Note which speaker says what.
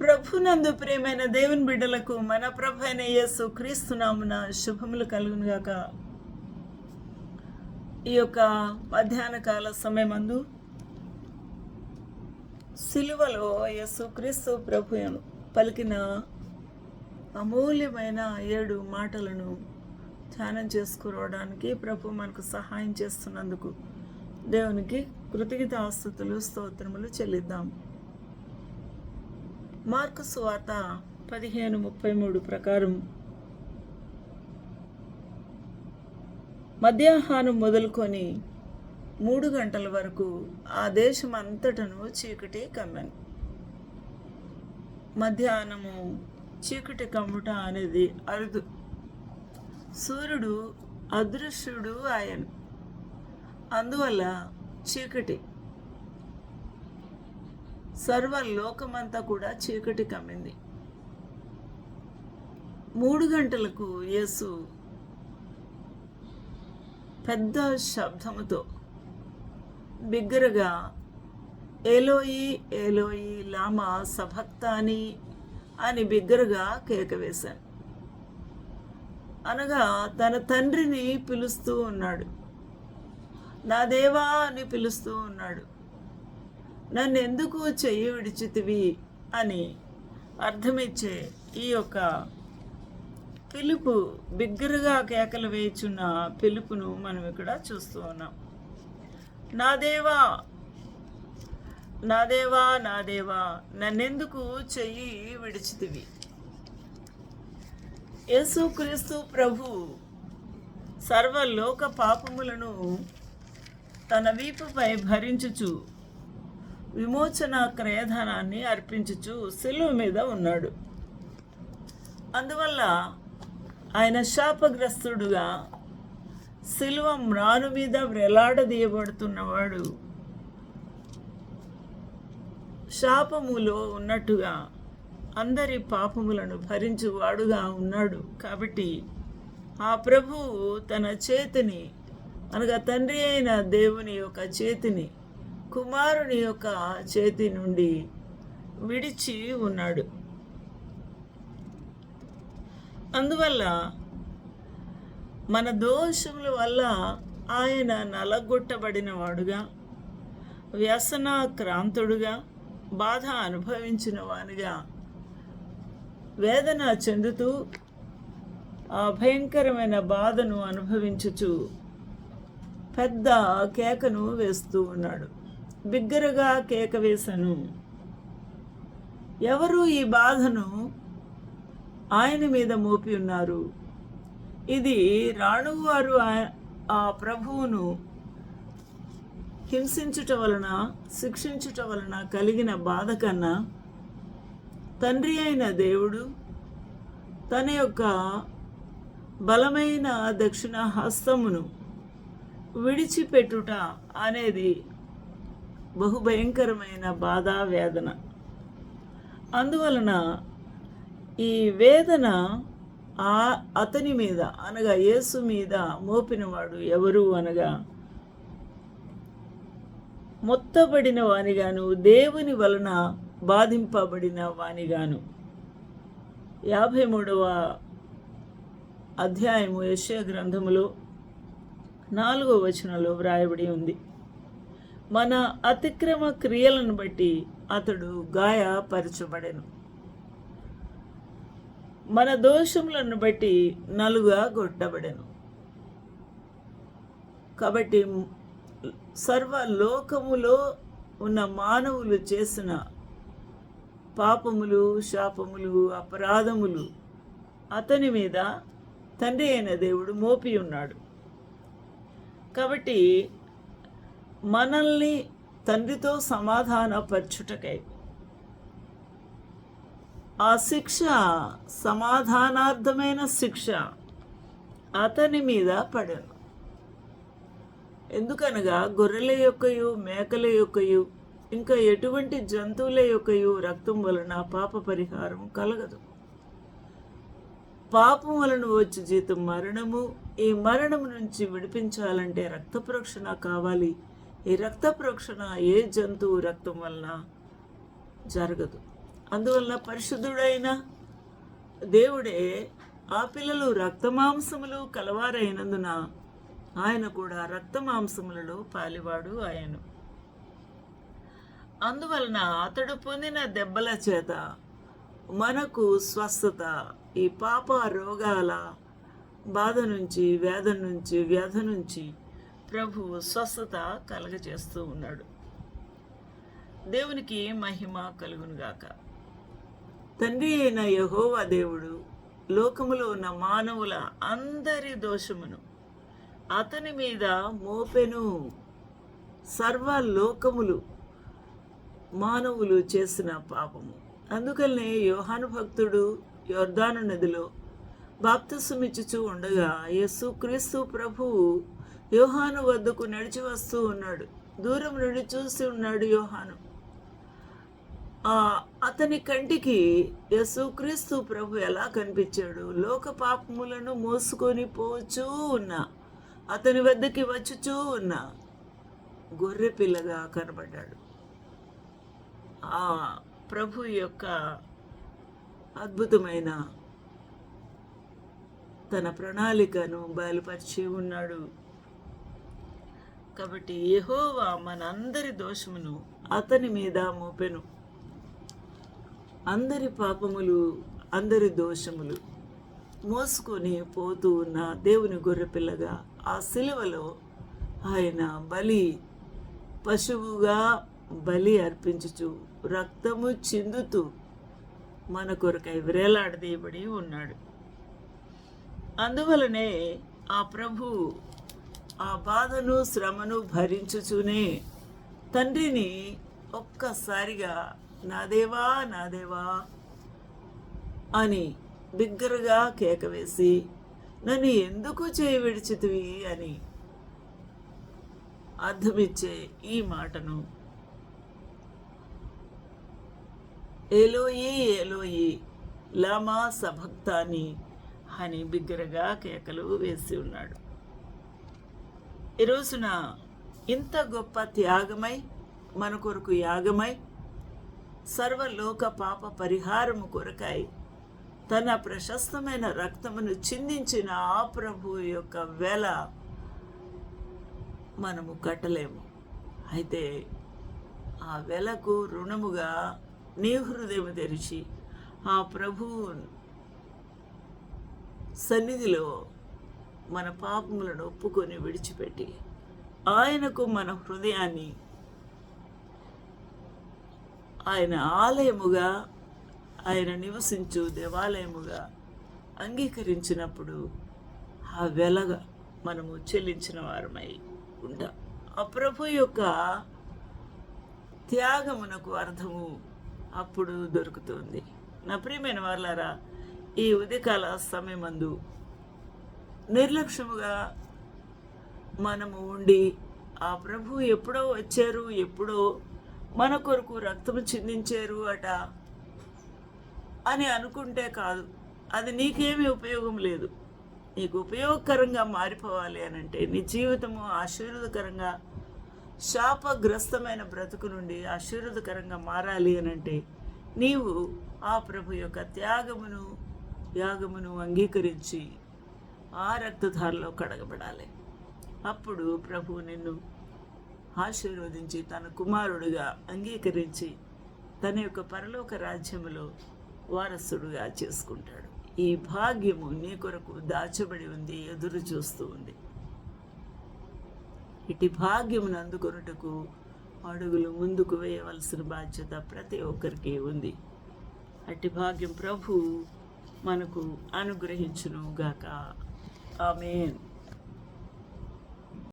Speaker 1: ప్రభునందు ప్రేమైన దేవుని బిడ్డలకు మన ప్రభు అయిన యేసు క్రీస్తునామున శుభములు కలుగునుగాక ఈ యొక్క మధ్యాహ్న కాల సమయమందు సిలువలో యేసు క్రీస్తు ప్రభు పలికిన అమూల్యమైన ఏడు మాటలను ధ్యానం చేసుకోవడానికి ప్రభు మనకు సహాయం చేస్తున్నందుకు దేవునికి కృతజ్ఞత ఆస్తుతులు స్తోత్రములు చెల్లిద్దాం. మార్కు సువార్త పదిహేను ముప్పై మూడు ప్రకారం. మధ్యాహ్నం మొదలుకొని మూడు గంటల వరకు ఆ దేశం అంతటను చీకటి కమ్మాను మధ్యాహ్నము చీకటి కమ్ముట అనేది అరుదు. సూర్యుడు అదృశ్యుడు ఆయన. అందువల్ల చీకటి సర్వ లోకమంతా కూడా చీకటి కమ్మింది. మూడు గంటలకు యేసు పెద్ద శబ్దముతో బిగ్గరగా ఏలోయి ఏలోయి లామా సభక్తాని అని బిగ్గరగా కేక వేశాను అనగా తన తండ్రిని పిలుస్తూ ఉన్నాడు. నా దేవా అని పిలుస్తూ ఉన్నాడు. నన్ను ఎందుకు చెయ్యి విడిచితివి అని అర్థమిచ్చే ఈ యొక్క పిలుపు బిగ్గరగా కేకలు వేయుచున్న పిలుపును మనం ఇక్కడ చూస్తూ ఉన్నాం. నా దేవా నా దేవా నా దేవా నన్నెందుకు చెయ్యి విడిచితివి? యేసుక్రీస్తు ప్రభు సర్వలోక పాపములను తన వీపుపై భరించుచు విమోచన క్రయధనాన్ని అర్పించుచు సిలువ మీద ఉన్నాడు. అందువల్ల ఆయన శాపగ్రస్తుడుగా సిలువ మ్రాను మీద వ్రేలాడదీయబడుతున్నవాడు శాపములో ఉన్నట్టుగా అందరి పాపములను భరించువాడుగా ఉన్నాడు. కాబట్టి ఆ ప్రభువు తన చేతిని అనగా తండ్రి అయిన దేవుని యొక్క చేతిని కుమారుని యొక్క చేతి నుండి విడిచి ఉన్నాడు. అందువల్ల మన దోషముల వల్ల ఆయన నలగొట్టబడిన వాడుగా వ్యసన క్రాంతుడుగా బాధ అనుభవించిన వానిగా వేదన చెందుతూ ఆ భయంకరమైన బాధను అనుభవించుచు పెద్ద కేకను వేస్తూ ఉన్నాడు. బిగ్గరగా కేక వేశాను. ఎవరు ఈ బాధను ఆయన మీద మోపి ఉన్నారు? ఇది రాణువారు ఆ- ఆ ప్రభువును హింసించుట వలన శిక్షించుట వలన కలిగిన బాధ కన్నా తండ్రి అయిన దేవుడు తన యొక్క బలమైన దక్షిణ హస్తమును విడిచిపెట్టుట అనేది బహుభయంకరమైన బాధ వేదన. అందువలన ఈ వేదన ఆ అతని మీద అనగా యేసు మీద మోపినవాడు ఎవరు అనగా మొత్తబడిన వానిగాను దేవుని వలన బాధింపబడిన వానిగాను. యాభై మూడవ అధ్యాయము యశ్య గ్రంథములో నాలుగో వచనంలో వ్రాయబడి ఉంది. మన అతిక్రమ క్రియలను బట్టి అతడు గాయపరచబడెను. మన దోషములను బట్టి నలుగా కొట్టబడెను కాబట్టి సర్వ లోకములో ఉన్న మానవులు చేసిన పాపములు శాపములు అపరాధములు అతని మీద తండ్రి అయిన దేవుడు మోపి ఉన్నాడు కాబట్టి మనల్ని తండ్రితో సమాధానపరచుటకై. ఆ శిక్ష సమాధానార్థమైన శిక్ష అతని మీద పడను. ఎందుకనగా గొర్రెల యొక్కయు మేకల యొక్కయు ఇంకా ఎటువంటి జంతువుల యొక్కయు రక్తం వలన పాప పరిహారం కలగదు. పాపం వలన వచ్చి జీతం మరణము. ఈ మరణం నుంచి విడిపించాలంటే రక్త ప్రోక్షణ కావాలి. ఈ రక్త ప్రోక్షణ ఏ జంతువు రక్తం వలన జరగదు. అందువలన పరిశుద్ధుడైన దేవుడే ఆ పిల్లలు రక్తమాంసములు కలవారైనందున ఆయన కూడా రక్తమాంసములలో పాలివాడు ఆయను. అందువలన అతడు పొందిన దెబ్బల చేత మనకు స్వస్థత ఈ పాప రోగాల బాధ నుంచి వేదన నుంచి వ్యధ నుంచి ప్రభువు స్వస్థత కలగజేస్తూ ఉన్నాడు. దేవునికి మహిమ కలుగునుగాక తండ్రి అయిన యహోవా దేవుడు లోకములో ఉన్న మానవుల అందరి దోషమును అతని మీద మోపెను సర్వ లోకములు మానవులు చేసిన పాపము. అందుకనే యోహాను భక్తుడు యోర్ధాను నదిలో బాప్తిసమిచ్చుచూ ఉండగా యేసుక్రీస్తు ప్రభువు యోహాను వద్దకు నడిచి వస్తూ ఉన్నాడు. దూరం నుండి చూసి ఉన్నాడు యోహాను. ఆ అతని కంటికి యేసుక్రీస్తు ప్రభు ఎలా కనిపించాడు? లోక పాపములను మోసుకొని పోచూ ఉన్నా అతని వద్దకి వచ్చుచూ ఉన్నా గొర్రె పిల్లగా కనబడ్డాడు. ఆ ప్రభు యొక్క అద్భుతమైన తన ప్రణాళికను బయలుపరిచి ఉన్నాడు. కాబట్టి యెహోవా మనందరి దోషమును అతని మీద మోపెను. అందరి పాపములు అందరి దోషములు మోసుకొని పోతూ ఉన్న దేవుని గొర్రెపిల్లగా ఆ సిలువలో ఆయన బలి పశువుగా బలి అర్పించుచు రక్తము చిందుతూ మన కొరకై వ్రేలాడదీయబడి ఉన్నాడు. అందువలనే ఆ ప్రభు ఆ బాధను శ్రమను భరించుచునే తండ్రిని ఒక్కసారిగా నా దేవా నా దేవా అని బిగ్గరగా కేక వేసి నన్ను ఎందుకు చేయి విడిచితివి అని అర్థమిచ్చే ఈ మాటను. ఏలోయి ఏలోయి లామా సభక్తాని అని బిగ్గరగా కేకలు వేసి ఉన్నాడు. ఈ రోజున ఇంత గొప్ప త్యాగమై మన కొరకు యాగమై సర్వలోక పాప పరిహారము కొరకాయి తన ప్రశస్తమైన రక్తమును చిందించిన ఆ ప్రభు యొక్క వెల మనము కట్టలేము. అయితే ఆ వెలకు రుణముగా నీ హృదయం తెరిచి ఆ ప్రభు సన్నిధిలో మన పాపములను ఒప్పుకొని విడిచిపెట్టి ఆయనకు మన హృదయాన్ని ఆయన ఆలయముగా ఆయన నివసించు దేవాలయముగా అంగీకరించినప్పుడు ఆ వెలగ మనము చెల్లించిన వారమై ఉంటాం ఆ ప్రభు యొక్క త్యాగమునకు అర్థము అప్పుడు దొరుకుతుంది. నా ప్రియమైన వాళ్ళారా ఈ ఉదయకాల సమయమందు నిర్లక్ష్యముగా మనము ఉండి ఆ ప్రభు ఎప్పుడో వచ్చారు ఎప్పుడో మన కొరకు రక్తము చిందించారు అట అని అనుకుంటే కాదు. అది నీకేమీ ఉపయోగం లేదు. నీకు ఉపయోగకరంగా మారిపోవాలి అని అంటే నీ జీవితము ఆశీర్వదకరంగా శాపగ్రస్తమైన బ్రతుకు నుండి ఆశీర్వదకరంగా మారాలి అని అంటే నీవు ఆ ప్రభు యొక్క త్యాగమును యాగమును అంగీకరించి ఆ రక్తధారలో కడగబడాలి. అప్పుడు ప్రభు నిన్ను ఆశీర్వదించి తన కుమారుడుగా అంగీకరించి తన యొక్క పరలోక రాజ్యములో వారసుడుగా చేసుకుంటాడు. ఈ భాగ్యము నీ కొరకు దాచబడి ఉంది ఎదురు చూస్తూ ఉంది. ఇటు భాగ్యమును అందుకొనుటకు అడుగులు ముందుకు వేయవలసిన బాధ్యత ప్రతి ఒక్కరికి ఉంది. అట్టి భాగ్యం ప్రభు మనకు అనుగ్రహించును Amen.